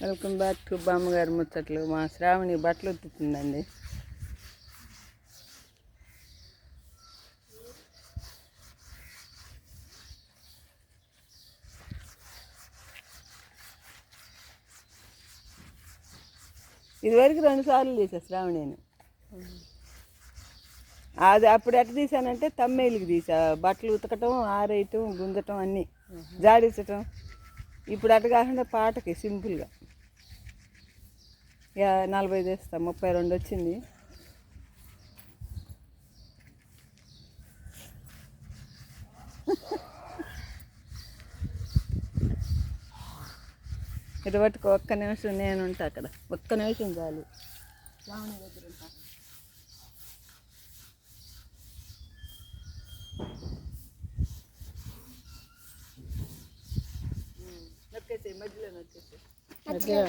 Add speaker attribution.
Speaker 1: Welcome back to బామ్మగారి ముచ్చట్లు. మా శ్రావణి బట్టలు ఉత్తుతుందండి ఇదివరకు రెండు సార్లు తీసా శ్రావణిని. అది అప్పుడు ఎట్లా తీసానంటే తమ్మేలికి తీసా బట్టలు ఉతకటం ఆరేయటం గుంజటం అన్నీ. జాడించటం ఇప్పుడు అట్ట కాకుండా పాటకి సింపుల్గా. యా నలభై తెస్తా ముప్పై రెండు వచ్చింది. ఇటు పట్టుకో ఒక్క నిమిషం నేను ఉంటా అక్కడ. ఒక్క నిమిషం చాలు. శ్రావణి దగ్గర ఉంటా. నొక్కేసి మధ్యలో నొక్కేసి మధ్యలో.